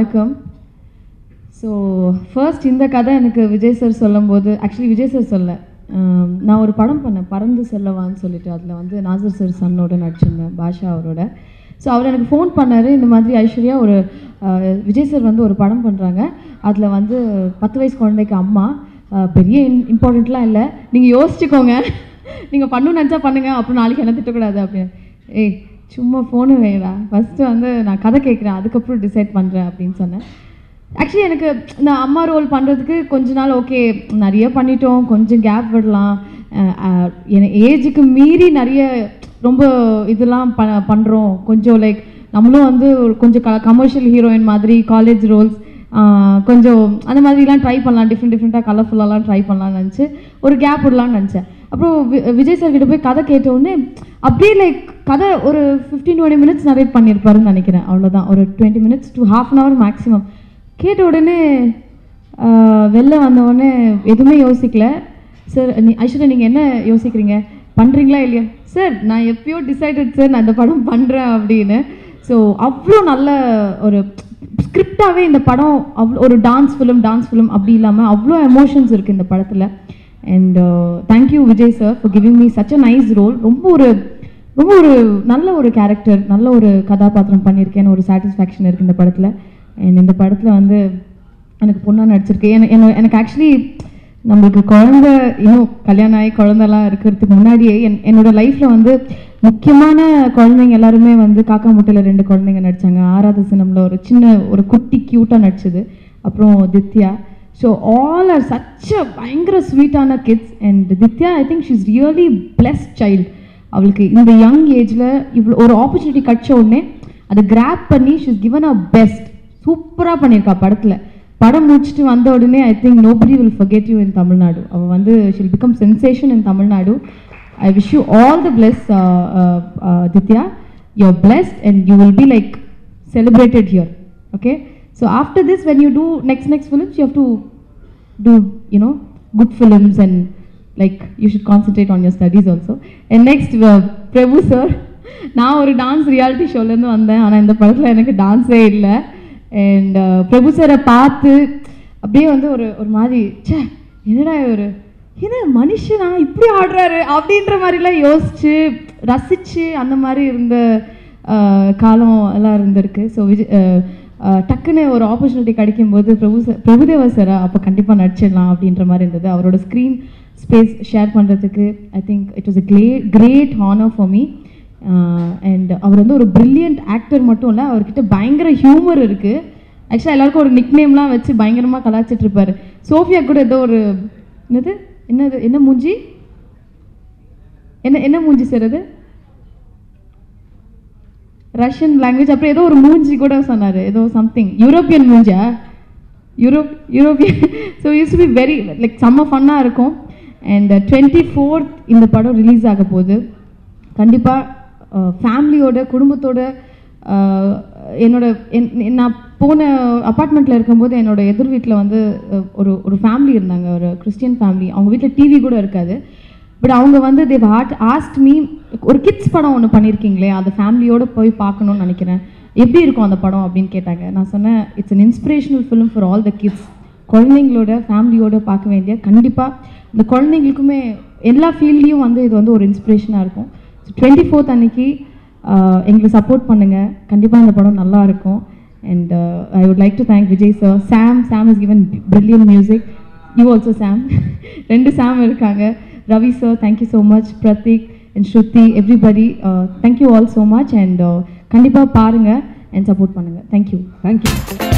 வணக்கம். So first இந்த கதை எனக்கு விஜய் சார் சொல்லும்போது ஆக்சுவலி விஜய் சார் சொல்ல நான் ஒரு படம் பண்ணேன் பறந்து செல்லவான்னு சொல்லிட்டு. அதில் வந்து நாசர் சார் சன்னோட நடிச்சிருந்தேன் பாஷா அவரோட. ஸோ அவர் எனக்கு ஃபோன் பண்ணார் இந்த மாதிரி ஐஸ்வர்யா ஒரு விஜய் சார் வந்து ஒரு படம் பண்ணுறாங்க அதில் வந்து பத்து வயசு குழந்தைக்கு அம்மா பெரிய பெரிய இம்பார்ட்டண்ட்லாம் இல்லை. நீங்கள் யோசிச்சுக்கோங்க. நீங்கள் பண்ணணும்னு நினச்சா பண்ணுங்க அப்புறம் நாளைக்கு என்ன திட்டக்கூடாது அப்படின்னு. ஏய் சும்மா ஃபோனு வேடா ஃபஸ்ட்டு வந்து நான் கதை கேட்குறேன் அதுக்கப்புறம் டிசைட் பண்ணுறேன் அப்படின்னு சொன்னேன். ஆக்சுவலி எனக்கு இந்த அம்மா ரோல் பண்ணுறதுக்கு கொஞ்ச நாள் ஓகே நிறைய பண்ணிட்டோம் கொஞ்சம் கேப் விடலாம். அஹ் ஏஜுக்கு மீறி நிறைய ரொம்ப இதெல்லாம் ப பண்ணுறோம் கொஞ்சம் லைக் நம்மளும் வந்து ஒரு கொஞ்சம் க கமர்ஷியல் ஹீரோயின் மாதிரி காலேஜ் ரோல்ஸ் கொஞ்சம் அந்த மாதிரிலாம் ட்ரை பண்ணலாம். டிஃப்ரெண்ட் டிஃப்ரெண்ட்டாக கலர்ஃபுல்லாலாம் ட்ரை பண்ணலாம்னு நினச்சி ஒரு கேப் விடலாம்னு நினச்சேன். அப்புறம் வி- விஜய் சார் கிட்ட போய் கதை கேட்ட உடனே அப்படியே லைக் கதை ஒரு ஃபிஃப்டீன் டுவெண்ட்டி மினிட்ஸ் நரேட் பண்ணியிருப்பாருன்னு நினைக்கிறேன். அவ்வளோதான் ஒரு twenty minutes to half an hour maximum கேட்ட உடனே வெளில வந்தவுடனே எதுவுமே யோசிக்கல. சார் நீ ஐஸ்வர்யா நீங்கள் என்ன யோசிக்கிறீங்க? பண்ணுறீங்களா இல்லையா? சார் நான் எப்பயோ டிசைடட் சார் நான் இந்த படம் பண்ணுறேன் அப்படின்னு. ஸோ அவ்வளோ நல்ல ஒரு ஸ்கிரிப்டாகவே இந்த படம் அவ்வளோ ஒரு டான்ஸ் ஃபிலிம் டான்ஸ் ஃபிலிம் அப்படி இல்லாமல் அவ்வளோ எமோஷன்ஸ் இருக்குது இந்த படத்தில். And thank you Vijay sir for giving me such a nice role ரொம்ப ஒரு ரொம்ப ஒரு நல்ல ஒரு கேரக்டர் நல்ல ஒரு கதாபாத்திரம் பண்ணியிருக்கேன்னு ஒரு சாட்டிஸ்ஃபேக்ஷன் இருக்குது இந்த படத்தில். அண்ட் இந்த படத்தில் வந்து எனக்கு பொண்ணாக நடிச்சிருக்கு. எனக்கு என்ன- எனக்கு ஆக்சுவலி நம்மளுக்கு குழந்த இன்னும் கல்யாணம் ஆகி குழந்தெல்லாம் இருக்கிறதுக்கு முன்னாடியே என் என்னோட லைஃப்பில் வந்து முக்கியமான குழந்தைங்க எல்லாருமே வந்து காக்கா முட்டையில் ரெண்டு குழந்தைங்க நடித்தாங்க ஆராத சினமில் ஒரு சின்ன ஒரு குட்டி க்யூட்டாக நடிச்சது. அப்புறம் Dithya. So all are such a பயங்கர ஸ்வீட்டான kids and Dithya I think she's really bless child அவளுக்கு இந்த யங் ஏஜில் இவ்வளோ ஒரு ஆப்பர்ச்சுனிட்டி கிடச்ச உடனே அதை கிராப் பண்ணி ஷீஸ் கிவன் அ பெஸ்ட் சூப்பராக பண்ணியிருக்கா படத்தில். படம் முடிச்சுட்டு வந்த உடனே I think nobody will forget you in Tamil Nadu. அவள் வந்து she'll become sensation in Tamil Nadu. I wish you all the bless Dithya you're blessed and you will be like celebrated here okay so after this when you do next next films you have to do you know good films and like you should concentrate on your studies also. And next uh, Prabhu sir நான் ஒரு dance reality ஷோலேருந்து வந்தேன். ஆனால் இந்த படத்தில் எனக்கு டான்ஸே இல்லை. And பிரபு சாரை பார்த்து அப்படியே வந்து ஒரு ஒரு மாதிரி ச்சே என்னடா ஒரு என்ன மனுஷனா? இப்படி ஆடுறாரு? அப்படின்ற மாதிரிலாம் யோசிச்சு ரசிச்சு அந்த மாதிரி இருந்த காலம் எல்லாம் இருந்திருக்கு. ஸோ விஜய் டக்குன்னு ஒரு ஆப்பர்ச்சுனிட்டி கிடைக்கும்போது பிரபு சார் பிரபுதேவா சாரா அப்போ கண்டிப்பாக நடிச்சிடலாம் அப்படின்ற மாதிரி இருந்தது. அவரோட ஸ்க்ரீன் ஸ்பேஸ் ஷேர் பண்ணுறதுக்கு I think it was a clay great honour for me and அவர் வந்து ஒரு பிரில்லியன்ட் ஆக்டர் மட்டும் இல்லை அவர்கிட்ட பயங்கர ஹியூமர் இருக்குது ஆக்சுவலாக எல்லாருக்கும் ஒரு நிக் நேம்லாம் வச்சு பயங்கரமாக கலாச்சிட்டு இருப்பார். சோஃபியா கூட ஏதோ ஒரு என்னது? என்னது? என்ன மூஞ்சி? என்ன என்ன மூஞ்சி சார் அது? ரஷ்யன் லாங்குவேஜ் அப்புறம் ஏதோ ஒரு மூஞ்சி கூட சொன்னார். ஏதோ something European மூஞ்சா? Europe European so use be very like செம்ம ஃபன்னாக இருக்கும். அண்ட் டுவெண்ட்டி ஃபோர்த் இந்த படம் ரிலீஸ் ஆக போகுது. கண்டிப்பாக ஃபேமிலியோட uh, குடும்பத்தோட uh, என்னோட என்- நான் போன அப்பார்ட்மெண்ட்டில் இருக்கும்போது என்னோட எதிர் வீட்டில் வந்து uh, ஒரு ஒரு ஃபேமிலி இருந்தாங்க. ஒரு கிறிஸ்டியன் ஃபேமிலி அவங்க வீட்டில் டிவி கூட இருக்காது. பட் அவங்க வந்து தேவ் ஆட் ஆஸ்ட் மீ ஒரு கிட்ஸ் படம் ஒன்று பண்ணியிருக்கீங்களே அந்த ஃபேமிலியோடு போய் பார்க்கணும்னு நினைக்கிறேன். எப்படி இருக்கும் அந்த படம் அப்படின்னு கேட்டாங்க. நான் சொன்னேன் it's an inspirational film for all the kids குழந்தைங்களோட ஃபேமிலியோட பார்க்க வேண்டிய கண்டிப்பாக இந்த குழந்தைங்களுக்குமே எல்லா ஃபீல்ட்லேயும் வந்து இது வந்து ஒரு இன்ஸ்பிரேஷனாக இருக்கும். டுவெண்ட்டி ஃபோர்த் அன்னைக்கு எங்களுக்கு சப்போர்ட் பண்ணுங்கள் கண்டிப்பாக இந்த படம் நல்லா இருக்கும். And I would like to thank Vijay sir Sam Sam is given brilliant music you also Sam ரெண்டு சாம் இருக்காங்க. Ravi sir thank you so much Prateek and Shruti everybody thank you all so much and கண்டிப்பாக பாருங்கள் and support பண்ணுங்கள் thank you thank you